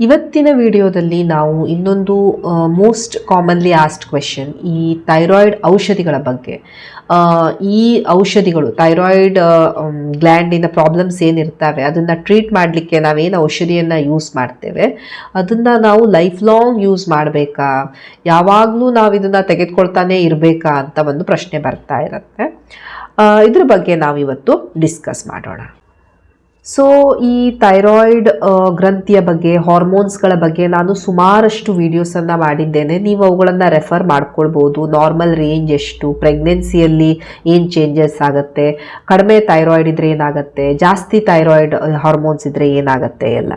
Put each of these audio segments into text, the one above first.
ಇವತ್ತಿನ ವಿಡಿಯೋದಲ್ಲಿ ನಾವು ಇನ್ನೊಂದು ಮೋಸ್ಟ್ ಕಾಮನ್ಲಿ ಆಸ್ಟ್ ಕ್ವೆಶನ್ ಈ ಥೈರಾಯ್ಡ್ ಔಷಧಿಗಳ ಬಗ್ಗೆ. ಈ ಔಷಧಿಗಳು ಥೈರಾಯ್ಡ್ ಗ್ಲ್ಯಾಂಡಿನ ಪ್ರಾಬ್ಲಮ್ಸ್ ಏನಿರ್ತವೆ, ಅದನ್ನು ಟ್ರೀಟ್ ಮಾಡಲಿಕ್ಕೆ ನಾವೇನು ಔಷಧಿಯನ್ನು ಯೂಸ್ ಮಾಡ್ತೇವೆ, ಅದನ್ನು ನಾವು ಲೈಫ್ ಲಾಂಗ್ ಯೂಸ್ ಮಾಡಬೇಕಾ? ಯಾವಾಗಲೂ ನಾವು ಇದನ್ನು ತೆಗೆದುಕೊಳ್ತಾನೆ ಇರಬೇಕಾ ಅಂತ ಒಂದು ಪ್ರಶ್ನೆ ಬರ್ತಾ ಇರುತ್ತೆ. ಇದ್ರ ಬಗ್ಗೆ ನಾವಿವತ್ತು ಡಿಸ್ಕಸ್ ಮಾಡೋಣ. ಸೊ ಈ ಥೈರಾಯ್ಡ್ ಗ್ರಂಥಿಯ ಬಗ್ಗೆ ಹಾರ್ಮೋನ್ಸ್ಗಳ ಬಗ್ಗೆ ನಾನು ಸುಮಾರಷ್ಟು ವೀಡಿಯೋಸನ್ನು ಮಾಡಿದ್ದೇನೆ. ನೀವು ಅವುಗಳನ್ನು ರೆಫರ್ ಮಾಡ್ಕೊಳ್ಬೋದು. ನಾರ್ಮಲ್ ರೇಂಜ್ ಎಷ್ಟು ಪ್ರೆಗ್ನೆನ್ಸಿಯಲ್ಲಿ ಏನು ಚೇಂಜಸ್ ಆಗುತ್ತೆ, ಕಡಿಮೆ ಥೈರಾಯ್ಡ್ ಇದ್ರೆ ಏನಾಗುತ್ತೆ, ಜಾಸ್ತಿ ಥೈರಾಯ್ಡ್ ಹಾರ್ಮೋನ್ಸ್ ಇದ್ರೆ ಏನಾಗುತ್ತೆ ಎಲ್ಲ.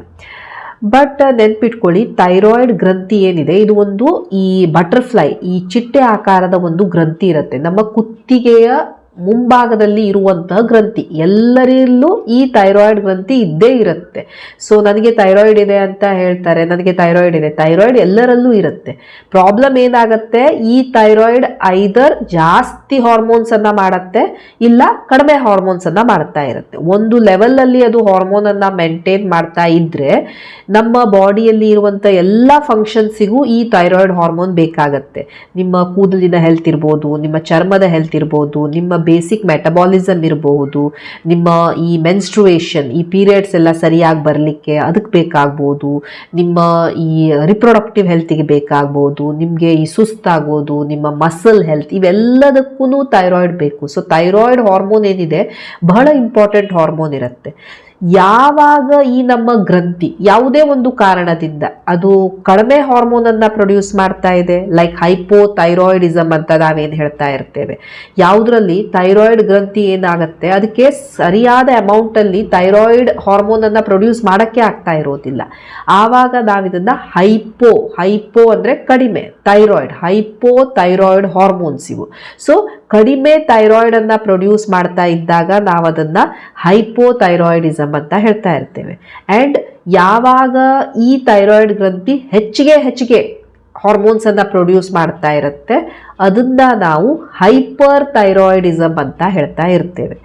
ಬಟ್ ನೆನ್ಪಿಟ್ಕೊಳ್ಳಿ ಥೈರಾಯ್ಡ್ ಗ್ರಂಥಿ ಏನಿದೆ, ಇದು ಒಂದು ಈ ಬಟರ್ಫ್ಲೈ ಈ ಚಿಟ್ಟೆ ಆಕಾರದ ಒಂದು ಗ್ರಂಥಿ ಇರುತ್ತೆ. ನಮ್ಮ ಕುತ್ತಿಗೆಯ ಮುಂಭಾಗದಲ್ಲಿ ಇರುವಂತಹ ಗ್ರಂಥಿ. ಎಲ್ಲರಲ್ಲೂ ಈ ಥೈರಾಯ್ಡ್ ಗ್ರಂಥಿ ಇದ್ದೇ ಇರುತ್ತೆ. ಸೊ ನನಗೆ ಥೈರಾಯ್ಡ್ ಇದೆ ಅಂತ ಹೇಳ್ತಾರೆ. ನನಗೆ ಥೈರಾಯ್ಡ್ ಇದೆ. ಥೈರಾಯ್ಡ್ ಎಲ್ಲರಲ್ಲೂ ಇರುತ್ತೆ. ಪ್ರಾಬ್ಲಮ್ ಏನಾಗುತ್ತೆ? ಈ ಥೈರಾಯ್ಡ್ ಐದರ್ ಜಾಸ್ತಿ ಹಾರ್ಮೋನ್ಸ್ ಅನ್ನ ಮಾಡುತ್ತೆ, ಇಲ್ಲ ಕಡಿಮೆ ಹಾರ್ಮೋನ್ಸ್ ಅನ್ನ ಮಾಡ್ತಾ ಇರುತ್ತೆ. ಒಂದು ಲೆವೆಲಲ್ಲಿ ಅದು ಹಾರ್ಮೋನ್ ಅನ್ನ ಮೇಂಟೈನ್ ಮಾಡ್ತಾ ಇದ್ದರೆ ನಮ್ಮ ಬಾಡಿಯಲ್ಲಿ ಇರುವಂಥ ಎಲ್ಲ ಫಂಕ್ಷನ್ಸಿಗೂ ಈ ಥೈರಾಯ್ಡ್ ಹಾರ್ಮೋನ್ ಬೇಕಾಗತ್ತೆ. ನಿಮ್ಮ ಕೂದಲಿನ ಹೆಲ್ತ್ ಇರ್ಬೋದು, ನಿಮ್ಮ ಚರ್ಮದ ಹೆಲ್ತ್ ಇರ್ಬೋದು, ನಿಮ್ಮ ಬೇಸಿಕ್ ಮೆಟಬಾಲಿಸಮ್ ಇರಬಹುದು ನಿಮ್ಮ ಈ ಮೆನ್ಸ್ಟ್ರುವೇಷನ್ ಈ ಪೀರಿಯಡ್ಸ್ ಎಲ್ಲ ಸರಿಯಾಗಿ ಬರಲಿಕ್ಕೆ ಅದಕ್ಕೆ ಬೇಕಾಗ್ಬೋದು, ನಿಮ್ಮ ಈ ರಿಪ್ರೊಡಕ್ಟಿವ್ ಹೆಲ್ತಿಗೆ ಬೇಕಾಗ್ಬೋದು, ನಿಮಗೆ ಈ ಸುಸ್ತಾಗೋದು ನಿಮ್ಮ ಮಸಲ್ ಹೆಲ್ತ್ ಇವೆಲ್ಲದಕ್ಕೂ ಥೈರಾಯ್ಡ್ ಬೇಕು. ಸೊ ಥೈರಾಯ್ಡ್ ಹಾರ್ಮೋನ್ ಏನಿದೆ? ಬಹಳ ಇಂಪಾರ್ಟೆಂಟ್ ಹಾರ್ಮೋನ್ ಇರುತ್ತೆ. ಯಾವಾಗ ಈ ನಮ್ಮ ಗ್ರಂಥಿ, ಯಾವುದೇ ಒಂದು ಕಾರಣದಿಂದ, ಅದು ಕಡಿಮೆ ಹಾರ್ಮೋನ್ ಅನ್ನ ಪ್ರೊಡ್ಯೂಸ್ ಮಾಡ್ತಾ ಇದೆ ಲೈಕ್ ಹೈಪೋಥೈರಾಯ್ಡಿಸಮ್ ಅಂತ ನಾವೇನು ಹೇಳ್ತಾ ಇರ್ತೇವೆ. ಯಾವುದರಲ್ಲಿ ಥೈರಾಯ್ಡ್ ಗ್ರಂಥಿ ಏನಾಗುತ್ತೆ, ಅದಕ್ಕೆ ಸರಿಯಾದ ಅಮೌಂಟ್ ಅಲ್ಲಿ ಥೈರಾಯ್ಡ್ ಹಾರ್ಮೋನ್ ಅನ್ನ ಪ್ರೊಡ್ಯೂಸ್ ಮಾಡಕ್ಕೆ ಆಗ್ತಾ ಇರೋದಿಲ್ಲ. ಆವಾಗ ನಾವಿದನ್ನು ಹೈಪೋ ಹೈಪೋ ಅಂದ್ರೆ ಕಡಿಮೆ ಥೈರಾಯ್ಡ್ ಹೈಪೋ ಥೈರಾಯ್ಡ್ ಹಾರ್ಮೋನ್ಸ್ ಇವು. ಸೊ ಕಡಿಮೆ ಥೈರಾಯ್ಡ್ ಅನ್ನ ಪ್ರೊಡ್ಯೂಸ್ ಮಾಡ್ತಾ ಇದ್ದಾಗ ನಾವು ಅದನ್ನ ಹೈಪೋಥೈರಾಯ್ಡಿಸಮ್ ಅಂತ ಹೇಳ್ತಾ ಇರ್ತೇವೆ. ಆ್ಯಂಡ್ ಯಾವಾಗ ಈ ಥೈರಾಯ್ಡ್ ಗ್ರಂಥಿ ಹೆಚ್ಚಿಗೆ ಹೆಚ್ಚಿಗೆ ಹಾರ್ಮೋನ್ಸ್ ಅನ್ನ ಪ್ರೊಡ್ಯೂಸ್ ಮಾಡ್ತಾ ಇರುತ್ತೆ, ಅದನ್ನ ನಾವು ಹೈಪರ್ ಥೈರಾಯ್ಡಿಸಮ್ ಅಂತ ಹೇಳ್ತಾ ಇರ್ತೇವೆ.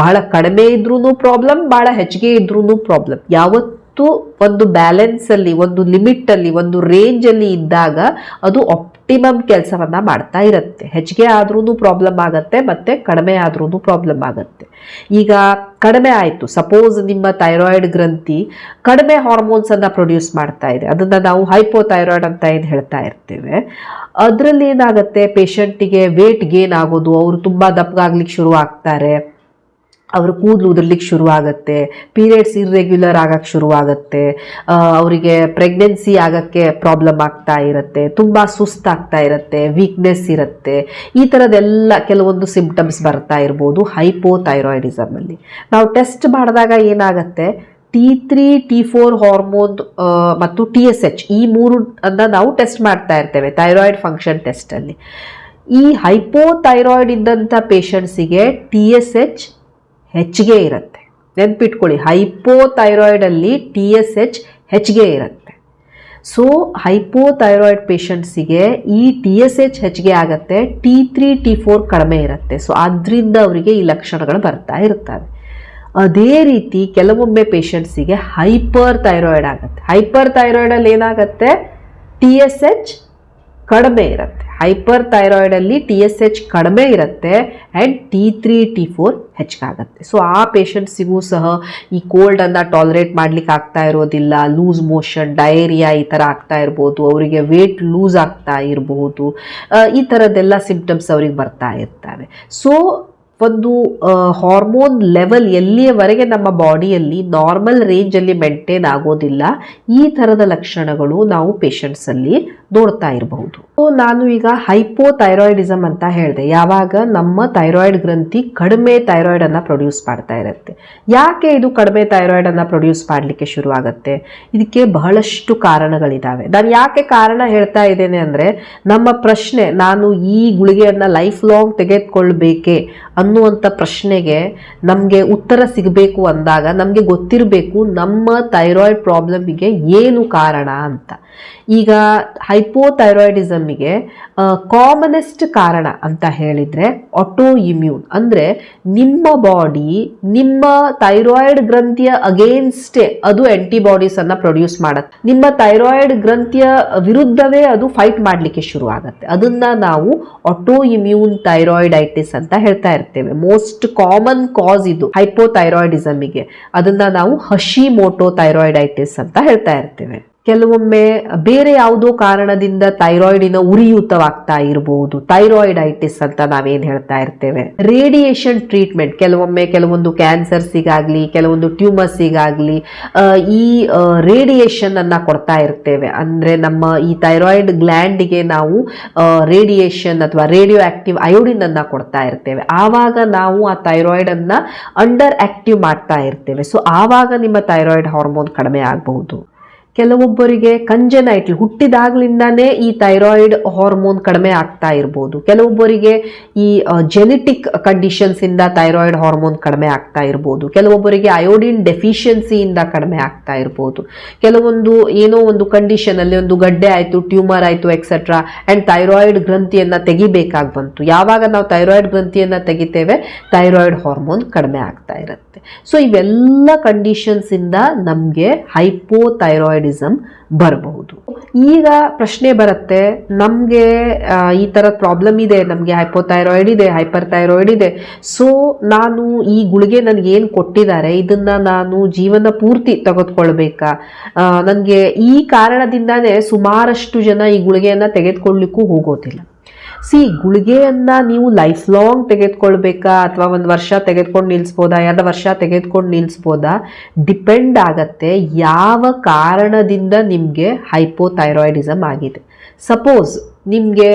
ಬಹಳ ಕಡಿಮೆ ಇದ್ರೂ ಪ್ರಾಬ್ಲಮ್ ಭಾಳ ಹೆಚ್ಚಿಗೆ ಇದ್ರೂ ಪ್ರಾಬ್ಲಮ್ ಯಾವತ್ತು ಒಂದು ಬ್ಯಾಲೆನ್ಸ್ ಅಲ್ಲಿ, ಒಂದು ಲಿಮಿಟಲ್ಲಿ ಒಂದು ರೇಂಜಲ್ಲಿ ಇದ್ದಾಗ ಅದು ಆಪ್ಟಿಮಮ್ ಕೆಲಸವನ್ನ ಮಾಡ್ತಾ ಇರುತ್ತೆ. ಹೆಚ್ಚಿಗೆ ಆದ್ರೂ ಪ್ರಾಬ್ಲಮ್ ಆಗುತ್ತೆ, ಮತ್ತೆ ಕಡಿಮೆ ಆದ್ರೂ ಪ್ರಾಬ್ಲಮ್ ಆಗುತ್ತೆ. ಈಗ ಕಡಿಮೆ ಆಯಿತು. ಸಪೋಸ್ ನಿಮ್ಮ ಥೈರಾಯ್ಡ್ ಗ್ರಂಥಿ ಕಡಿಮೆ ಹಾರ್ಮೋನ್ಸ್ ಅನ್ನ ಪ್ರೊಡ್ಯೂಸ್ ಮಾಡ್ತಾ ಇದೆ. ಅದನ್ನ ನಾವು ಹೈಪೋಥೈರಾಯ್ಡ್ ಅಂತ ಏನು ಹೇಳ್ತಾ ಇರ್ತೇವೆ? ಅದರಲ್ಲಿ ಏನಾಗುತ್ತೆ? ಪೇಷಂಟಿಗೆ ವೇಟ್ ಗೇನ್ ಆಗೋದು, ಅವರು ತುಂಬಾ ದಪ್ಪಗಾಗ್ಲಿಕ್ಕೆ ಶುರು ಆಗ್ತಾರೆ. ಅವ್ರ ಕೂದಲು ಉದುರ್ಲಿಕ್ಕೆ ಶುರು ಆಗುತ್ತೆ ಪೀರಿಯಡ್ಸ್ ಇರ್ರೆಗ್ಯುಲರ್ ಆಗಕ್ಕೆ ಶುರು ಆಗುತ್ತೆ ಅವರಿಗೆ ಪ್ರೆಗ್ನೆನ್ಸಿ ಆಗಕ್ಕೆ ಪ್ರಾಬ್ಲಮ್ ಆಗ್ತಾ ಇರುತ್ತೆ, ತುಂಬ ಸುಸ್ತಾಗ್ತಾ ಇರುತ್ತೆ ವೀಕ್ನೆಸ್ ಇರುತ್ತೆ, ಈ ಥರದ್ದೆಲ್ಲ ಕೆಲವೊಂದು ಸಿಂಪ್ಟಮ್ಸ್ ಬರ್ತಾ ಇರ್ಬೋದು ಹೈಪೋಥೈರಾಯ್ಡಿಸಮಲ್ಲಿ ನಾವು ಟೆಸ್ಟ್ ಮಾಡಿದಾಗ ಏನಾಗುತ್ತೆ T three T four hormone ಮತ್ತು ಟಿ ಎಸ್ ಎಚ್ ಈ ಮೂರು ಅನ್ನ ನಾವು ಟೆಸ್ಟ್ ಮಾಡ್ತಾ ಇರ್ತೇವೆ ಥೈರಾಯ್ಡ್ ಫಂಕ್ಷನ್ ಟೆಸ್ಟಲ್ಲಿ ಈ ಹೈಪೋಥೈರಾಯ್ಡ್ ಇದ್ದಂಥ ಪೇಷಂಟ್ಸಿಗೆ ಟಿ ಎಸ್ ಎಚ್ ಹೆಚ್ಚಿಗೆ ಇರುತ್ತೆ. ನೆನ್ಪಿಟ್ಕೊಳ್ಳಿ ಹೈಪೋಥೈರಾಯ್ಡಲ್ಲಿ ಟಿ ಎಸ್ ಎಚ್ ಹೆಚ್ಚಿಗೆ ಇರುತ್ತೆ. ಸೊ ಹೈಪೋಥೈರಾಯ್ಡ್ ಪೇಷಂಟ್ಸಿಗೆ ಈ ಟಿ ಎಸ್ ಎಚ್ ಹೆಚ್ಚಿಗೆ ಆಗುತ್ತೆ ಟಿ ತ್ರೀ ಟಿ ಫೋರ್ ಕಡಿಮೆ ಇರುತ್ತೆ. ಸೊ ಅದರಿಂದ ಅವರಿಗೆ ಈ ಲಕ್ಷಣಗಳು ಬರ್ತಾ ಇರ್ತವೆ. ಅದೇ ರೀತಿ ಕೆಲವೊಮ್ಮೆ ಪೇಷಂಟ್ಸಿಗೆ ಹೈಪರ್ ಥೈರಾಯ್ಡ್ ಆಗುತ್ತೆ. ಹೈಪರ್ ಥೈರಾಯ್ಡಲ್ಲಿ ಏನಾಗುತ್ತೆ? ಟಿ ಎಸ್ ಎಚ್ ಕಡಿಮೆ ಇರುತ್ತೆ. ಹೈಪರ್ ಥೈರಾಯ್ಡಲ್ಲಿ ಟಿ ಎಸ್ ಎಚ್ ಕಡಿಮೆ ಇರುತ್ತೆ and T three T four ಹೆಚ್ಚಾಗುತ್ತೆ. ಸೊ ಆ ಪೇಷಂಟ್ಸಿಗೂ ಸಹ ಈ ಕೋಲ್ಡನ್ನು ಟಾಲರೇಟ್ ಮಾಡ್ಲಿಕ್ಕೆ ಆಗ್ತಾ ಇರೋದಿಲ್ಲ ಲೂಸ್ ಮೋಷನ್ ಡಯೇರಿಯಾ ಈ ಥರ ಆಗ್ತಾ ಇರ್ಬೋದು, ಅವರಿಗೆ ವೇಟ್ ಲೂಸ್ ಆಗ್ತಾ ಇರಬಹುದು ಈ ಥರದ್ದೆಲ್ಲ ಸಿಂಪ್ಟಮ್ಸ್ ಅವ್ರಿಗೆ ಬರ್ತಾ ಇರ್ತವೆ. ಸೊ ಒಂದು ಹಾರ್ಮೋನ್ ಲೆವೆಲ್ ಎಲ್ಲಿಯವರೆಗೆ ನಮ್ಮ ಬಾಡಿಯಲ್ಲಿ ನಾರ್ಮಲ್ ರೇಂಜಲ್ಲಿ ಮೇಂಟೈನ್ ಆಗೋದಿಲ್ಲ, ಈ ಥರದ ಲಕ್ಷಣಗಳು ನಾವು ಪೇಷಂಟ್ಸಲ್ಲಿ ನೋಡ್ತಾ ಇರಬಹುದು. ಸೊ ನಾನು ಈಗ ಹೈಪೋಥೈರಾಯ್ಡಿಸಮ್ ಅಂತ ಹೇಳಿದೆ. ಯಾವಾಗ ನಮ್ಮ ಥೈರಾಯ್ಡ್ ಗ್ರಂಥಿ ಕಡಿಮೆ ಥೈರಾಯ್ಡನ್ನು ಪ್ರೊಡ್ಯೂಸ್ ಮಾಡ್ತಾ ಇರುತ್ತೆ. ಯಾಕೆ ಇದು ಕಡಿಮೆ ಥೈರಾಯ್ಡನ್ನು ಪ್ರೊಡ್ಯೂಸ್ ಮಾಡಲಿಕ್ಕೆ ಶುರು ಆಗುತ್ತೆ ಇದಕ್ಕೆ ಬಹಳಷ್ಟು ಕಾರಣಗಳಿದಾವೆ. ನಾನು ಯಾಕೆ ಕಾರಣ ಹೇಳ್ತಾ ಇದ್ದೇನೆ ಅಂದರೆ, ನಮ್ಮ ಪ್ರಶ್ನೆ, ನಾನು ಈ ಗುಳಿಗೆಯನ್ನು ಲೈಫ್ ಲಾಂಗ್ ತೆಗೆದುಕೊಳ್ಬೇಕೆ? ಅನ್ನುವಂಥ ಪ್ರಶ್ನೆಗೆ ನಮಗೆ ಉತ್ತರ ಸಿಗಬೇಕು ಅಂದಾಗ ನಮಗೆ ಗೊತ್ತಿರಬೇಕು ನಮ್ಮ ಥೈರಾಯ್ಡ್ ಪ್ರಾಬ್ಲಮಿಗೆ ಏನು ಕಾರಣ ಅಂತ. ಈಗ ಹೈಪೋಥೈರಾಯ್ಡಿಸಮಿಗೆ ಕಾಮನೆಸ್ಟ್ ಕಾರಣ ಅಂತ ಹೇಳಿದರೆ ಆಟೋ ಇಮ್ಯೂನ್ ಅಂದರೆ ನಿಮ್ಮ ಬಾಡಿ ನಿಮ್ಮ ಥೈರಾಯ್ಡ್ ಗ್ರಂಥಿಯ ಅಗೇನ್ಸ್ಟೇ ಅದು ಆ್ಯಂಟಿಬಾಡೀಸನ್ನು ಪ್ರೊಡ್ಯೂಸ್ ಮಾಡುತ್ತೆ. ನಿಮ್ಮ ಥೈರಾಯ್ಡ್ ಗ್ರಂಥಿಯ ವಿರುದ್ಧವೇ ಅದು ಫೈಟ್ ಮಾಡಲಿಕ್ಕೆ ಶುರು ಆಗುತ್ತೆ ಅದನ್ನು ನಾವು ಆಟೋ ಇಮ್ಯೂನ್ ಥೈರಾಯ್ಡೈಟಿಸ್ ಅಂತ ಹೇಳ್ತಾ ಇರ್ತೇವೆ. ಮೋಸ್ಟ್ ಕಾಮನ್ ಕಾಸ್ ಇದು ಹೈಪೋಥೈರಾಯ್ಡಿಸಮಿಗೆ ಅದನ್ನ ನಾವು ಹಶಿ ಮೋಟೋ ಥೈರಾಯ್ಡೈಟಿಸ್ ಅಂತ ಹೇಳ್ತಾ ಇರ್ತೇವೆ. ಕೆಲವೊಮ್ಮೆ ಬೇರೆ ಯಾವುದೋ ಕಾರಣದಿಂದ ಥೈರಾಯ್ಡಿನ ಉರಿಯೂತವಾಗ್ತಾ ಇರಬಹುದು ಥೈರಾಯ್ಡೈಟಿಸ್ ಅಂತ ನಾವೇನು ಹೇಳ್ತಾ ಇರ್ತೇವೆ. ರೇಡಿಯೇಷನ್ ಟ್ರೀಟ್ಮೆಂಟ್ ಕೆಲವೊಮ್ಮೆ ಕೆಲವೊಂದು ಕ್ಯಾನ್ಸರ್ಸಿಗಾಗ್ಲಿ ಕೆಲವೊಂದು ಟ್ಯೂಮರ್ಸಿಗಾಗ್ಲಿ ಈ ರೇಡಿಯೇಷನ್ ಅನ್ನ ಕೊಡ್ತಾ ಇರ್ತೇವೆ. ಅಂದ್ರೆ ನಮ್ಮ ಈ ಥೈರಾಯ್ಡ್ ಗ್ಲ್ಯಾಂಡಿಗೆ ನಾವು ರೇಡಿಯೇಷನ್ ಅಥವಾ ರೇಡಿಯೋ ಆಕ್ಟಿವ್ ಅಯೋಡಿನ್ ಅನ್ನ ಕೊಡ್ತಾ ಇರ್ತೇವೆ. ಆವಾಗ ನಾವು ಆ ಥೈರಾಯ್ಡ್ ಅನ್ನ ಅಂಡರ್ ಆಕ್ಟಿವ್ ಮಾಡ್ತಾ ಇರ್ತೇವೆ. ಸೊ ಆವಾಗ ನಿಮ್ಮ ಥೈರಾಯ್ಡ್ ಹಾರ್ಮೋನ್ ಕಡಿಮೆ ಆಗಬಹುದು ಕೆಲವೊಬ್ಬರಿಗೆ ಕಂಜೆನೈಟ್ಲ್ ಹುಟ್ಟಿದಾಗ್ಲಿಂದಾನೇ ಈ ಥೈರಾಯ್ಡ್ ಹಾರ್ಮೋನ್ ಕಡಿಮೆ ಆಗ್ತಾ ಇರ್ಬೋದು. ಕೆಲವೊಬ್ಬರಿಗೆ ಈ ಜೆನೆಟಿಕ್ ಕಂಡೀಷನ್ಸ್ ಇಂದ ಥೈರಾಯ್ಡ್ ಹಾರ್ಮೋನ್ ಕಡಿಮೆ ಆಗ್ತಾ ಇರ್ಬೋದು. ಕೆಲವೊಬ್ಬರಿಗೆ ಅಯೋಡಿನ್ ಡೆಫಿಷಿಯನ್ಸಿಯಿಂದ ಕಡಿಮೆ ಆಗ್ತಾ ಇರ್ಬೋದು. ಕೆಲವೊಂದು ಏನೋ ಒಂದು ಕಂಡೀಷನ್ ಅಲ್ಲಿ ಒಂದು ಗಡ್ಡೆ ಆಯ್ತು ಟ್ಯೂಮರ್ ಆಯ್ತು ಎಕ್ಸೆಟ್ರಾ ಅಂಡ್ ಥೈರಾಯ್ಡ್ ಗ್ರಂಥಿಯನ್ನ ತೆಗಿಬೇಕಾಗಿ ಬಂತು. ಯಾವಾಗ ನಾವು ಥೈರಾಯ್ಡ್ ಗ್ರಂಥಿಯನ್ನ ತೆಗಿತೇವೆ? ಥೈರಾಯ್ಡ್ ಹಾರ್ಮೋನ್ ಕಡಿಮೆ ಆಗ್ತಾ ಇರುತ್ತೆ. ಸೊ ಇವೆಲ್ಲ ಕಂಡೀಷನ್ಸ್ ಇಂದ ನಮಗೆ ಹೈಪೋಥೈರಾಯ್ಡಿಸಮ್ ಬರಬಹುದು. ಈಗ ಪ್ರಶ್ನೆ ಬರುತ್ತೆ, ನಮಗೆ ಈ ಥರದ ಪ್ರಾಬ್ಲಮ್ ಇದೆ, ನಮಗೆ ಹೈಪೋಥೈರಾಯ್ಡ್ ಇದೆ ಹೈಪರ್ ಥೈರಾಯ್ಡ್ ಇದೆ. ಸೊ ನಾನು ಈ ಗುಳಿಗೆ ನನಗೆ ಏನು ಕೊಟ್ಟಿದ್ದಾರೆ, ಇದನ್ನು ನಾನು ಜೀವನ ಪೂರ್ತಿ ತೆಗೆದುಕೊಳ್ಬೇಕಾ? ನನಗೆ ಈ ಕಾರಣದಿಂದಾನೇ ಸುಮಾರಷ್ಟು ಜನ ಈ ಗುಳಿಗೆಯನ್ನು ತೆಗೆದುಕೊಳ್ಳಿಕ್ಕೂ ಹೋಗೋದಿಲ್ಲ. ಸಿ ಗುಳಿಗೆಯನ್ನ ನೀವು ಲೈಫ್ ಲಾಂಗ್ ತೆಗೆದುಕೊಳ್ಬೇಕಾ? ಅಥವಾ ಒಂದು ವರ್ಷ ತೆಗೆದುಕೊಂಡು ನಿಲ್ಲಿಸ್ಬೋದಾ ಎರಡು ವರ್ಷ ತೆಗೆದುಕೊಂಡು ನಿಲ್ಲಿಸ್ಬೋದಾ ಡಿಪೆಂಡ್ ಆಗತ್ತೆ ಯಾವ ಕಾರಣದಿಂದ ನಿಮಗೆ ಹೈಪೋಥೈರಾಯ್ಡಿಸಮ್ ಆಗಿದೆ. ಸಪೋಸ್ ನಿಮಗೆ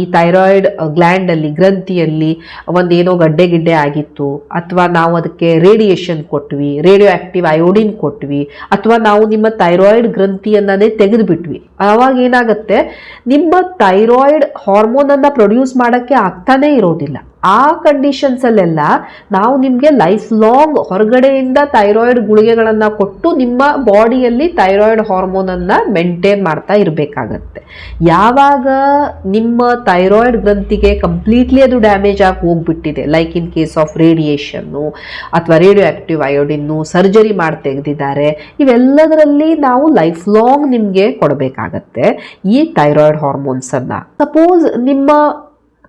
ಈ ಥೈರಾಯ್ಡ್ ಗ್ಲ್ಯಾಂಡಲ್ಲಿ ಗ್ರಂಥಿಯಲ್ಲಿ ಒಂದೇನೋ ಗಡ್ಡೆ ಗಿಡ್ಡೆ ಆಗಿತ್ತು, ಅಥವಾ ನಾವು ಅದಕ್ಕೆ ರೇಡಿಯೇಷನ್ ಕೊಟ್ವಿ ರೇಡಿಯೋ ಆಕ್ಟಿವ್ ಅಯೋಡಿನ್ ಕೊಟ್ವಿ, ಅಥವಾ ನಾವು ನಿಮ್ಮ ಥೈರಾಯ್ಡ್ ಗ್ರಂಥಿಯನ್ನೇ ತೆಗೆದುಬಿಟ್ವಿ. ಆವಾಗ ಏನಾಗುತ್ತೆ, ನಿಮ್ಮ ಥೈರಾಯ್ಡ್ ಹಾರ್ಮೋನನ್ನು ಪ್ರೊಡ್ಯೂಸ್ ಮಾಡೋಕ್ಕೆ ಆಗ್ತಾನೇ ಇರೋದಿಲ್ಲ. ಆ ಕಂಡೀಷನ್ಸಲ್ಲೆಲ್ಲ ನಾವು ನಿಮಗೆ ಲೈಫ್ ಲಾಂಗ್ ಹೊರಗಡೆಯಿಂದ ಥೈರಾಯ್ಡ್ ಗುಳಿಗೆಗಳನ್ನು ಕೊಟ್ಟು ನಿಮ್ಮ ಬಾಡಿಯಲ್ಲಿ ಥೈರಾಯ್ಡ್ ಹಾರ್ಮೋನನ್ನು ಮೇಂಟೈನ್ ಮಾಡ್ತಾ ಇರಬೇಕಾಗತ್ತೆ. ಯಾವಾಗ ನಿಮ್ಮ ಥೈರಾಯ್ಡ್ ಗ್ರಂಥಿಗೆ ಕಂಪ್ಲೀಟ್ಲಿ ಅದು ಡ್ಯಾಮೇಜ್ ಆಗಿ ಹೋಗ್ಬಿಟ್ಟಿದೆ. Like in case of radiation ಅಥವಾ ರೇಡಿಯೋ ಆಕ್ಟಿವ್ ಅಯೋಡಿನ್ನು ಸರ್ಜರಿ ಮಾಡಿ ತೆಗೆದಿದ್ದಾರೆ. ಇವೆಲ್ಲದರಲ್ಲಿ ನಾವು ಲೈಫ್ ಲಾಂಗ್ ನಿಮಗೆ ಕೊಡಬೇಕಾಗತ್ತೆ ಈ ಥೈರಾಯ್ಡ್ ಹಾರ್ಮೋನ್ಸನ್ನು ಸಪೋಸ್ ನಿಮ್ಮ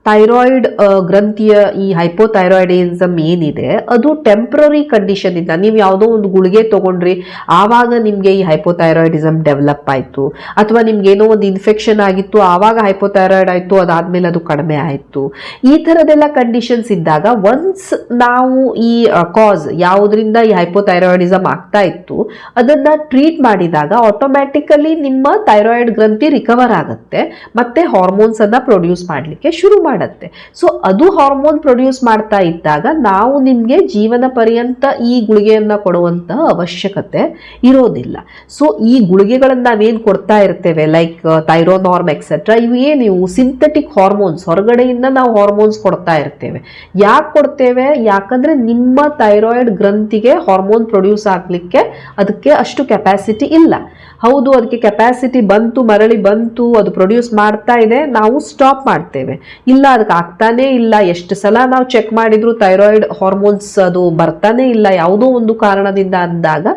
ಥೈರಾಯ್ಡ್ ಗ್ರಂಥಿಯ ಈ ಹೈಪೋಥೈರಾಯ್ಡಿಸಮ್ ಏನಿದೆ, ಅದು ಟೆಂಪ್ರರಿ ಕಂಡೀಷನ್ ಇಂದ, ನೀವು ಯಾವುದೋ ಒಂದು ಗುಳಿಗೆ ತಗೊಂಡ್ರಿ, ಆವಾಗ ನಿಮಗೆ ಈ ಹೈಪೋಥೈರಾಯ್ಡಿಸಮ್ ಡೆವಲಪ್ ಆಯಿತು. ಅಥವಾ ನಿಮ್ಗೆ ಏನೋ ಒಂದು ಇನ್ಫೆಕ್ಷನ್ ಆಗಿತ್ತು, ಆವಾಗ ಹೈಪೋಥೈರಾಯ್ಡ್ ಆಯಿತು, ಅದಾದಮೇಲೆ ಅದು ಕಡಿಮೆ ಆಯಿತು. ಈ ಥರದೆಲ್ಲ ಕಂಡೀಷನ್ಸ್ ಇದ್ದಾಗ ಒನ್ಸ್ ನಾವು ಈ ಕಾಸ್ ಯಾವುದರಿಂದ ಈ ಹೈಪೋಥೈರಾಯ್ಡಿಸಮ್ ಆಗ್ತಾ ಇತ್ತು, ಅದನ್ನು ಟ್ರೀಟ್ ಮಾಡಿದಾಗ ಆಟೋಮ್ಯಾಟಿಕಲಿ ನಿಮ್ಮ ಥೈರಾಯ್ಡ್ ಗ್ರಂಥಿ ರಿಕವರ್ ಆಗುತ್ತೆ, ಮತ್ತೆ ಹಾರ್ಮೋನ್ಸ್ ಅನ್ನ ಪ್ರೊಡ್ಯೂಸ್ ಮಾಡಲಿಕ್ಕೆ ಶುರು ಮಾಡುತ್ತೆ. ಸೊ ಅದು ಹಾರ್ಮೋನ್ ಪ್ರೊಡ್ಯೂಸ್ ಮಾಡ್ತಾ ಇದ್ದಾಗ ನಾವು ನಿಮಗೆ ಜೀವನ ಪರ್ಯಂತ ಈ ಗುಳಿಗೆಯನ್ನು ಕೊಡುವಂತಹ ಅವಶ್ಯಕತೆ ಇರೋದಿಲ್ಲ. ಸೊ ಈ ಗುಳಿಗೆಗಳನ್ನು ನಾವೇನು ಕೊಡ್ತಾ ಇರ್ತೇವೆ? ಲೈಕ್ ಥೈರೋನಾರ್ಮ್ ಎಕ್ಸೆಟ್ರಾ ಇವು ಏನು? ಸಿಂಥೆಟಿಕ್ ಹಾರ್ಮೋನ್ಸ್ ಹೊರಗಡೆಯಿಂದ ನಾವು ಹಾರ್ಮೋನ್ಸ್ ಕೊಡ್ತಾ ಇರ್ತೇವೆ. ಯಾಕೆ ಕೊಡ್ತೇವೆ? ಯಾಕಂದರೆ ನಿಮ್ಮ ಥೈರಾಯ್ಡ್ ಗ್ರಂಥಿಗೆ ಹಾರ್ಮೋನ್ ಪ್ರೊಡ್ಯೂಸ್ ಆಗಲಿಕ್ಕೆ ಅದಕ್ಕೆ ಅಷ್ಟು ಕೆಪಾಸಿಟಿ ಇಲ್ಲ. ಹೌದು, ಅದಕ್ಕೆ ಕೆಪಾಸಿಟಿ ಬಂತು, ಮರಳಿ ಬಂತು, ಅದು ಪ್ರೊಡ್ಯೂಸ್ ಮಾಡ್ತಾ ಇದೆ, ನಾವು ಸ್ಟಾಪ್ ಮಾಡ್ತೇವೆ. ಇಲ್ಲ, ಅದಕ್ಕೆ ಆಗ್ತಾನೇ ಇಲ್ಲ. ಎಷ್ಟು ಸಲ ನಾವು ಚೆಕ್ ಮಾಡಿದ್ರು ಥೈರಾಯ್ಡ್ ಹಾರ್ಮೋನ್ಸ್ ಅದು ಬರ್ತಾನೆ ಇಲ್ಲ. ಯಾವುದೋ ಒಂದು ಕಾರಣದಿಂದ ಅಂದಾಗ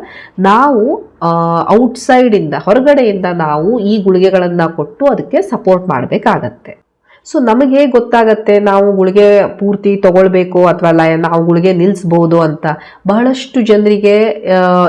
ನಾವು ಔಟ್ಸೈಡಿಂದ ಹೊರಗಡೆಯಿಂದ ನಾವು ಈ ಗುಳಿಗೆಗಳನ್ನು ಕೊಟ್ಟು ಅದಕ್ಕೆ ಸಪೋರ್ಟ್ ಮಾಡಬೇಕಾಗತ್ತೆ. ಸೊ ನಮಗೆ ಗೊತ್ತಾಗತ್ತೆ ನಾವು ಗುಳಿಗೆ ಪೂರ್ತಿ ತಗೊಳ್ಬೇಕು ಅಥವಾ ಲ, ನಾವು ಗುಳಿಗೆ ನಿಲ್ಲಿಸ್ಬೋದು ಅಂತ? ಬಹಳಷ್ಟು ಜನರಿಗೆ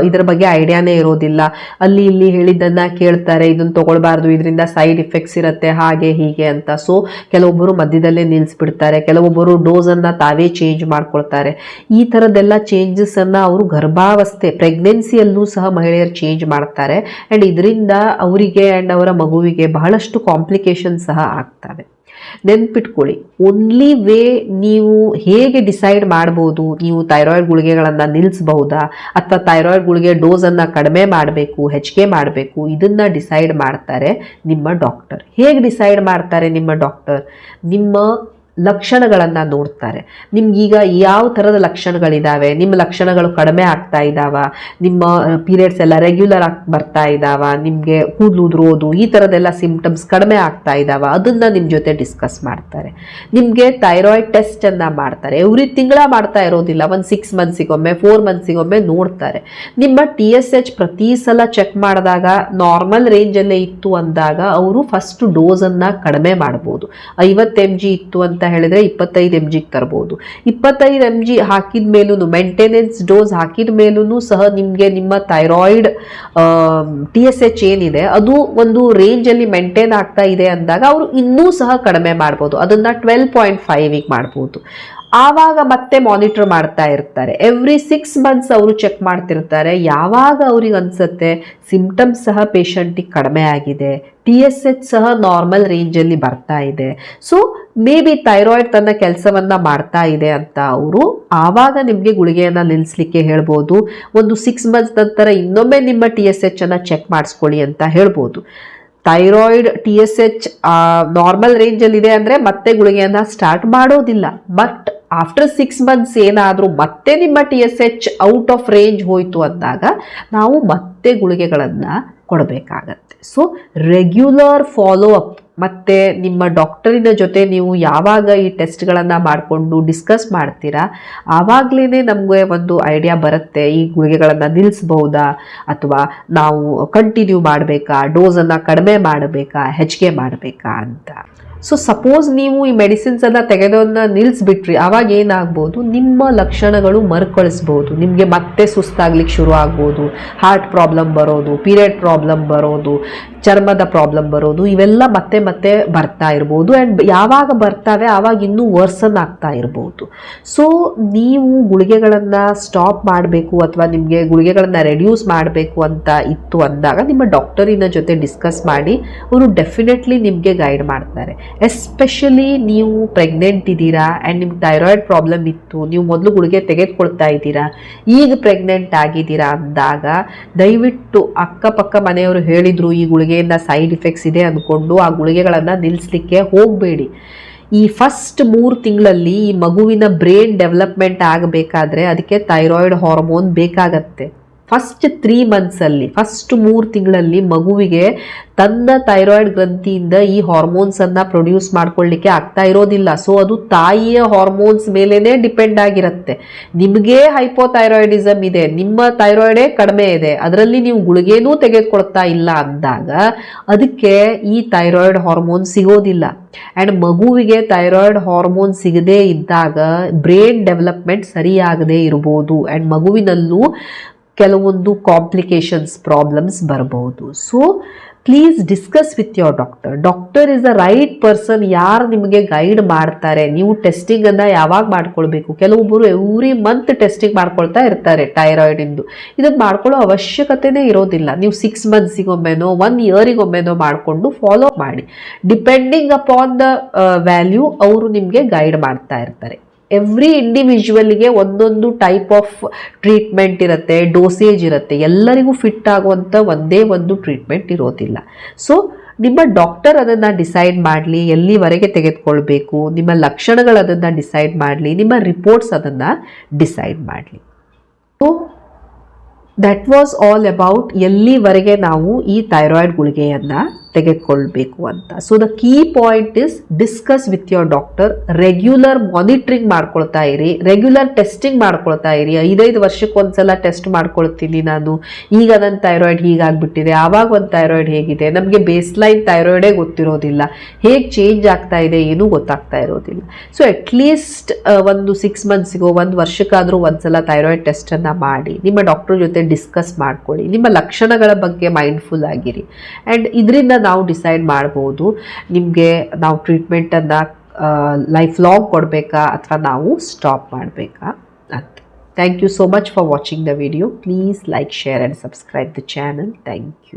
ಇದರ ಬಗ್ಗೆ ಐಡಿಯಾನೇ ಇರೋದಿಲ್ಲ. ಅಲ್ಲಿ ಇಲ್ಲಿ ಹೇಳಿದ್ದನ್ನು ಕೇಳ್ತಾರೆ ಇದನ್ನು ತಗೊಳ್ಬಾರ್ದು, ಇದರಿಂದ ಸೈಡ್ ಇಫೆಕ್ಟ್ಸ್ ಇರುತ್ತೆ, ಹಾಗೆ ಹೀಗೆ ಅಂತ. ಸೊ ಕೆಲವೊಬ್ಬರು ಮಧ್ಯದಲ್ಲೇ ನಿಲ್ಲಿಸ್ಬಿಡ್ತಾರೆ ಕೆಲವೊಬ್ಬರು ಡೋಸನ್ನು ತಾವೇ ಚೇಂಜ್ ಮಾಡ್ಕೊಳ್ತಾರೆ. ಈ ಥರದ್ದೆಲ್ಲ ಚೇಂಜಸನ್ನು ಅವರು ಗರ್ಭಾವಸ್ಥೆ, ಪ್ರೆಗ್ನೆನ್ಸಿಯಲ್ಲೂ ಸಹ ಮಹಿಳೆಯರು ಚೇಂಜ್ ಮಾಡ್ತಾರೆ. ಆ್ಯಂಡ್ ಇದರಿಂದ ಅವರಿಗೆ ಆ್ಯಂಡ್ ಅವರ ಮಗುವಿಗೆ ಬಹಳಷ್ಟು ಕಾಂಪ್ಲಿಕೇಶನ್ ಸಹ ಆಗ್ತವೆ. ನೆನ್ಪಿಟ್ಕೊಳ್ಳಿ. ಓನ್ಲಿ ವೇ ನೀವು ಹೇಗೆ ಡಿಸೈಡ್ ಮಾಡ್ಬೋದು, ನೀವು ಥೈರಾಯ್ಡ್ ಗುಳಿಗೆಗಳನ್ನು ನಿಲ್ಲಿಸಬಹುದಾ ಅಥವಾ ಥೈರಾಯ್ಡ್ ಗುಳಿಗೆ ಡೋಸನ್ನು ಕಡಿಮೆ ಮಾಡಬೇಕು, ಹೆಚ್ಚಿಗೆ ಮಾಡಬೇಕು, ಇದನ್ನು ಡಿಸೈಡ್ ಮಾಡ್ತಾರೆ ನಿಮ್ಮ ಡಾಕ್ಟರ್ ಹೇಗೆ ಡಿಸೈಡ್ ಮಾಡ್ತಾರೆ ನಿಮ್ಮ ಡಾಕ್ಟರ್ ನಿಮ್ಮ ಲಕ್ಷಣಗಳನ್ನು ನೋಡ್ತಾರೆ. ನಿಮ್ಗೀಗ ಯಾವ ಥರದ ಲಕ್ಷಣಗಳಿದ್ದಾವೆ ನಿಮ್ಮ ಲಕ್ಷಣಗಳು ಕಡಿಮೆ ಆಗ್ತಾ ಇದ್ದಾವ ನಿಮ್ಮ ಪೀರಿಯಡ್ಸ್ ಎಲ್ಲ ರೆಗ್ಯುಲರ್ ಆಗಿ ಬರ್ತಾ ಇದ್ದಾವ ನಿಮಗೆ ಕೂದಲು ಉದುರೋದು, ಈ ಥರದ್ದೆಲ್ಲ ಸಿಂಪ್ಟಮ್ಸ್ ಕಡಿಮೆ ಆಗ್ತಾ ಇದ್ದಾವ ಅದನ್ನು ನಿಮ್ಮ ಜೊತೆ ಡಿಸ್ಕಸ್ ಮಾಡ್ತಾರೆ. ನಿಮಗೆ ಥೈರಾಯ್ಡ್ ಟೆಸ್ಟನ್ನು ಮಾಡ್ತಾರೆ. ಎವ್ರಿ ತಿಂಗಳ ಮಾಡ್ತಾ ಇರೋದಿಲ್ಲ. ಒಂದು ಸಿಕ್ಸ್ ಮಂತ್ಸಿಗೊಮ್ಮೆ ಫೋರ್ ಮಂತ್ಸಿಗೊಮ್ಮೆ ನೋಡ್ತಾರೆ. ನಿಮ್ಮ ಟಿ ಎಸ್ ಎಚ್ ಪ್ರತಿ ಸಲ ಚೆಕ್ ಮಾಡಿದಾಗ ನಾರ್ಮಲ್ ರೇಂಜಲ್ಲೇ ಇತ್ತು ಅಂದಾಗ ಅವರು ಫಸ್ಟ್ ಡೋಸನ್ನು ಕಡಿಮೆ ಮಾಡ್ಬೋದು. ಐವತ್ತು ಎಂ ಜಿ ಇತ್ತು ಅಂತ ಹೇಳಿದ್ರೆ ಇಪ್ಪತ್ತೈದು ಎಂ ಜಿಗೆ ತರ್ಬೋದು. ಇಪ್ಪತ್ತೈದು ಎಂ ಜಿ ಹಾಕಿದ ಮೇಲೂ ಮೇಂಟೆನೆನ್ಸ್ ಡೋಸ್ ಹಾಕಿದ ಮೇಲೂ ಸಹ ನಿಮಗೆ ನಿಮ್ಮ ಥೈರಾಯ್ಡ್ ಟಿ ಎಸ್ ಎಚ್ ಏನಿದೆ, ಅದು ಒಂದು ರೇಂಜಲ್ಲಿ ಮೇಂಟೈನ್ ಆಗ್ತಾ ಇದೆ ಅಂದಾಗ ಅವರು ಇನ್ನೂ ಸಹ ಕಡಿಮೆ ಮಾಡ್ಬೋದು. ಅದನ್ನು ಟ್ವೆಲ್ ಪಾಯಿಂಟ್ ಫೈವಿಗೆ ಮಾಡ್ಬೋದು. ಆವಾಗ ಮತ್ತೆ ಮಾನಿಟರ್ ಮಾಡ್ತಾ ಇರ್ತಾರೆ. ಎವ್ರಿ ಸಿಕ್ಸ್ ಮಂತ್ಸ್ ಅವರು ಚೆಕ್ ಮಾಡ್ತಿರ್ತಾರೆ. ಯಾವಾಗ ಅವ್ರಿಗೆ ಅನ್ಸುತ್ತೆ? ಸಿಂಪ್ಟಮ್ಸ್ ಸಹ ಪೇಷಂಟಿಗೆ ಕಡಿಮೆ ಆಗಿದೆ. ಟಿ ಎಸ್ ಎಚ್ ಸಹ ನಾರ್ಮಲ್ ರೇಂಜಲ್ಲಿ ಬರ್ತಾ ಇದೆ. ಸೊ ಮೇ ಬಿ ಥೈರಾಯ್ಡ್ ತನ್ನ ಕೆಲಸವನ್ನ ಮಾಡ್ತಾ ಇದೆ ಅಂತ ಅವರು ಆವಾಗ ನಿಮಗೆ ಗುಳಿಗೆಯನ್ನು ನಿಲ್ಲಿಸಲಿಕ್ಕೆ ಹೇಳ್ಬೋದು. ಒಂದು ಸಿಕ್ಸ್ ಮಂತ್ಸ್ ನಂತರ ಇನ್ನೊಮ್ಮೆ ನಿಮ್ಮ ಟಿ ಎಸ್ ಎಚ್ ಅನ್ನು ಚೆಕ್ ಮಾಡಿಸ್ಕೊಳ್ಳಿ ಅಂತ ಹೇಳ್ಬೋದು. Thyroid T S H normal ರೇಂಜಲ್ಲಿದೆ ಅಂದರೆ ಮತ್ತೆ ಗುಳಿಗೆಯನ್ನು ಸ್ಟಾರ್ಟ್ ಮಾಡೋದಿಲ್ಲ. ಬಟ್ ಆಫ್ಟರ್ ಸಿಕ್ಸ್ ಮಂತ್ಸ್ ಏನಾದರೂ ಮತ್ತೆ ನಿಮ್ಮ T S H out of range ಹೋಯಿತು ಅಂದಾಗ ನಾವು ಮತ್ತೆ ಗುಳಿಗೆಗಳನ್ನು ಕೊಡಬೇಕಾಗತ್ತೆ. ಸೊ ರೆಗ್ಯುಲರ್ ಫಾಲೋ ಅಪ್ ಮತ್ತು ನಿಮ್ಮ ಡಾಕ್ಟರಿನ ಜೊತೆ ನೀವು ಯಾವಾಗ ಈ ಟೆಸ್ಟ್ಗಳನ್ನು ಮಾಡಿಕೊಂಡು ಡಿಸ್ಕಸ್ ಮಾಡ್ತೀರಾ? ಆವಾಗಲೇ ನಮಗೆ ಒಂದು ಐಡಿಯಾ ಬರುತ್ತೆ, ಈ ಗುಳಿಗೆಗಳನ್ನು ನಿಲ್ಲಿಸ್ಬೋದಾ ಅಥವಾ ನಾವು ಕಂಟಿನ್ಯೂ ಮಾಡಬೇಕಾ? ಡೋಸನ್ನು ಕಡಿಮೆ ಮಾಡಬೇಕಾ? ಹೆಚ್ಚಿಗೆ ಮಾಡಬೇಕಾ ಅಂತ. ಸೊ ಸಪೋಸ್ ನೀವು ಈ ಮೆಡಿಸಿನ್ಸನ್ನು ತೆಗೆದೋದನ್ನ ನಿಲ್ಲಿಸ್ಬಿಟ್ರಿ ಆವಾಗ ಏನಾಗ್ಬೋದು? ನಿಮ್ಮ ಲಕ್ಷಣಗಳು ಮರುಕಳಿಸ್ಬೋದು. ನಿಮಗೆ ಮತ್ತೆ ಸುಸ್ತಾಗ್ಲಿಕ್ಕೆ ಶುರು ಆಗ್ಬೋದು ಹಾರ್ಟ್ ಪ್ರಾಬ್ಲಮ್ ಬರೋದು ಪೀರಿಯಡ್ ಪ್ರಾಬ್ಲಮ್ ಬರೋದು, ಚರ್ಮದ ಪ್ರಾಬ್ಲಮ್ ಬರೋದು, ಇವೆಲ್ಲ ಮತ್ತೆ ಮತ್ತೆ ಬರ್ತಾ ಇರ್ಬೋದು ಆ್ಯಂಡ್ ಯಾವಾಗ ಬರ್ತಾವೆ ಆವಾಗ ಇನ್ನೂ ವರ್ಸನ್ ಆಗ್ತಾ ಇರ್ಬೋದು. ಸೊ ನೀವು ಗುಳಿಗೆಗಳನ್ನು ಸ್ಟಾಪ್ ಮಾಡಬೇಕು ಅಥವಾ ನಿಮಗೆ ಗುಳಿಗೆಗಳನ್ನು ರೆಡ್ಯೂಸ್ ಮಾಡಬೇಕು ಅಂತ ಇತ್ತು ಅಂದಾಗ ನಿಮ್ಮ ಡಾಕ್ಟರಿನ ಜೊತೆ ಡಿಸ್ಕಸ್ ಮಾಡಿ, ಅವರು ಡೆಫಿನೆಟ್ಲಿ ನಿಮಗೆ ಗೈಡ್ ಮಾಡ್ತಾರೆ. ಎಸ್ಪೆಷಲಿ ನೀವು ಪ್ರೆಗ್ನೆಂಟ್ ಇದ್ದೀರಾ ಆ್ಯಂಡ್ ನಿಮ್ಗೆ ಥೈರಾಯ್ಡ್ ಪ್ರಾಬ್ಲಮ್ ಇತ್ತು, ನೀವು ಮೊದಲು ಗುಳಿಗೆ ತೆಗೆದುಕೊಳ್ತಾ ಇದ್ದೀರಾ, ಈಗ ಪ್ರೆಗ್ನೆಂಟ್ ಆಗಿದ್ದೀರಾ ಅಂದಾಗ ದಯವಿಟ್ಟು ಅಕ್ಕಪಕ್ಕ ಮನೆಯವರು ಹೇಳಿದರು ಈ ಗುಳಿಗೆಯಿಂದ ಸೈಡ್ ಇಫೆಕ್ಟ್ಸ್ ಇದೆ ಅಂದ್ಕೊಂಡು ಆ ಗುಳಿಗೆಗಳನ್ನು ನಿಲ್ಲಿಸಲಿಕ್ಕೆ ಹೋಗಬೇಡಿ. ಈ ಫಸ್ಟ್ ಮೂರು ತಿಂಗಳಲ್ಲಿ ಈ ಮಗುವಿನ ಬ್ರೈನ್ ಡೆವಲಪ್ಮೆಂಟ್ ಆಗಬೇಕಾದ್ರೆ ಅದಕ್ಕೆ ಥೈರಾಯ್ಡ್ ಹಾರ್ಮೋನ್ ಬೇಕಾಗತ್ತೆ. ಫಸ್ಟ್ ತ್ರೀ ಮಂತ್ಸಲ್ಲಿ ಫಸ್ಟ್ ಮೂರು ತಿಂಗಳಲ್ಲಿ ಮಗುವಿಗೆ ತನ್ನ ಥೈರಾಯ್ಡ್ ಗ್ರಂಥಿಯಿಂದ ಈ ಹಾರ್ಮೋನ್ಸನ್ನು ಪ್ರೊಡ್ಯೂಸ್ ಮಾಡ್ಕೊಳ್ಳಿಕ್ಕೆ ಆಗ್ತಾ ಇರೋದಿಲ್ಲ. ಸೊ ಅದು ತಾಯಿಯ ಹಾರ್ಮೋನ್ಸ್ ಮೇಲೇ ಡಿಪೆಂಡ್ ಆಗಿರುತ್ತೆ. ನಿಮಗೆ ಹೈಪೋಥೈರಾಯ್ಡಿಸಮ್ ಇದೆ, ನಿಮ್ಮ ಥೈರಾಯ್ಡೇ ಕಡಿಮೆ ಇದೆ, ಅದರಲ್ಲಿ ನೀವು ಗುಳಿಗೆನೂ ತೆಗೆದುಕೊಳ್ತಾ ಇಲ್ಲ ಅಂದಾಗ ಅದಕ್ಕೆ ಈ ಥೈರಾಯ್ಡ್ ಹಾರ್ಮೋನ್ ಸಿಗೋದಿಲ್ಲ. ಆ್ಯಂಡ್ ಮಗುವಿಗೆ ಥೈರಾಯ್ಡ್ ಹಾರ್ಮೋನ್ ಸಿಗದೇ ಇದ್ದಾಗ ಬ್ರೈನ್ ಡೆವಲಪ್ಮೆಂಟ್ ಸರಿಯಾಗದೇ ಇರ್ಬೋದು. ಆ್ಯಂಡ್ ಮಗುವಿನಲ್ಲೂ ಕೆಲವೊಂದು ಕಾಂಪ್ಲಿಕೇಶನ್ಸ್ ಪ್ರಾಬ್ಲಮ್ಸ್ ಬರಬಹುದು so please discuss with your doctor doctor is a right person ಯಾರು ನಿಮಗೆ ಗೈಡ್ ಮಾಡ್ತಾರೆ? ನೀವು ಟೆಸ್ಟಿಂಗನ್ನು ಯಾವಾಗ ಮಾಡ್ಕೊಳ್ಬೇಕು? ಕೆಲವೊಬ್ಬರು ಎವ್ರಿ ಮಂತ್ ಟೆಸ್ಟಿಂಗ್ ಮಾಡ್ಕೊಳ್ತಾ ಇರ್ತಾರೆ ಟೈರಾಯ್ಡಿಂದು ಇದನ್ನು ಮಾಡ್ಕೊಳ್ಳೋ ಅವಶ್ಯಕತೆನೇ ಇರೋದಿಲ್ಲ. ನೀವು ಸಿಕ್ಸ್ ಮಂತ್ಸಿಗೊಮ್ಮೆನೋ ಒನ್ ಇಯರಿಗೊಮ್ಮೆನೋ ಮಾಡಿಕೊಂಡು ಫಾಲೋ ಮಾಡಿ. ಡಿಪೆಂಡಿಂಗ್ ಅಪಾನ್ ದ ವ್ಯಾಲ್ಯೂ ಅವರು ನಿಮಗೆ ಗೈಡ್ ಮಾಡ್ತಾ ಇರ್ತಾರೆ. ಎವ್ರಿ ಇಂಡಿವಿಜುವಲ್ಗೆ ಒಂದೊಂದು ಟೈಪ್ ಆಫ್ ಟ್ರೀಟ್ಮೆಂಟ್ ಇರುತ್ತೆ ಡೋಸೇಜ್ ಇರುತ್ತೆ. ಎಲ್ಲರಿಗೂ ಫಿಟ್ ಆಗುವಂಥ ಒಂದೇ ಒಂದು ಟ್ರೀಟ್ಮೆಂಟ್ ಇರೋದಿಲ್ಲ. ಸೊ ನಿಮ್ಮ ಡಾಕ್ಟರ್ ಅದನ್ನು ಡಿಸೈಡ್ ಮಾಡಲಿ, ಎಲ್ಲಿವರೆಗೆ ತೆಗೆದುಕೊಳ್ಬೇಕು, ನಿಮ್ಮ ಲಕ್ಷಣಗಳು ಅದನ್ನು ಡಿಸೈಡ್ ಮಾಡಲಿ, ನಿಮ್ಮ ರಿಪೋರ್ಟ್ಸ್ ಅದನ್ನು ಡಿಸೈಡ್ ಮಾಡಲಿ. So that was all about ಎಲ್ಲಿವರೆಗೆ ನಾವು ಈ ಥೈರಾಯ್ಡ್ ಗುಳಿಗೆಯನ್ನು ತೆಗೆದುಕೊಳ್ಬೇಕು ಅಂತ. So the key point is discuss with your doctor regular monitoring ಮಾಡ್ಕೊಳ್ತಾ ಇರಿ. ರೆಗ್ಯುಲರ್ ಟೆಸ್ಟಿಂಗ್ ಮಾಡ್ಕೊಳ್ತಾ ಇರಿ. ಐದೈದು ವರ್ಷಕ್ಕೆ ಒಂದ್ಸಲ ಟೆಸ್ಟ್ ಮಾಡ್ಕೊಳ್ತೀನಿ ನಾನು. ಈಗ ನನ್ನ ಥೈರಾಯ್ಡ್ ಹೀಗಾಗ್ಬಿಟ್ಟಿದೆ. ಆವಾಗ ಒಂದು ಥೈರಾಯ್ಡ್ ಹೇಗಿದೆ? ನಮಗೆ ಬೇಸ್ ಲೈನ್ ಥೈರಾಯ್ಡೇ ಗೊತ್ತಿರೋದಿಲ್ಲ. ಹೇಗೆ ಚೇಂಜ್ ಆಗ್ತಾ ಇದೆ ಏನೂ ಗೊತ್ತಾಗ್ತಾ ಇರೋದಿಲ್ಲ. ಸೊ ಅಟ್ಲೀಸ್ಟ್ ಒಂದು ಸಿಕ್ಸ್ ಮಂತ್ಸಿಗೋ ಒಂದು ವರ್ಷಕ್ಕಾದರೂ ಒಂದ್ಸಲ ಥೈರಾಯ್ಡ್ ಟೆಸ್ಟನ್ನು ಮಾಡಿ. ನಿಮ್ಮ ಡಾಕ್ಟರ್ ಜೊತೆ ಡಿಸ್ಕಸ್ ಮಾಡ್ಕೊಳ್ಳಿ. ನಿಮ್ಮ ಲಕ್ಷಣಗಳ ಬಗ್ಗೆ ಮೈಂಡ್ಫುಲ್ ಆಗಿರಿ. ಆ್ಯಂಡ್ ಇದರಿಂದ ನಾವು ಡಿಸೈಡ್ ಮಾಡ್ಬೋದು. ನಿಮಗೆ ನಾವು ಟ್ರೀಟ್ಮೆಂಟನ್ನು ಲೈಫ್ ಲಾಂಗ್ ಕೊಡಬೇಕಾ ಅಥವಾ ನಾವು ಸ್ಟಾಪ್ ಮಾಡಬೇಕಾ ಅಂತ. Thank you so much for watching the video please like share and subscribe the channel thank you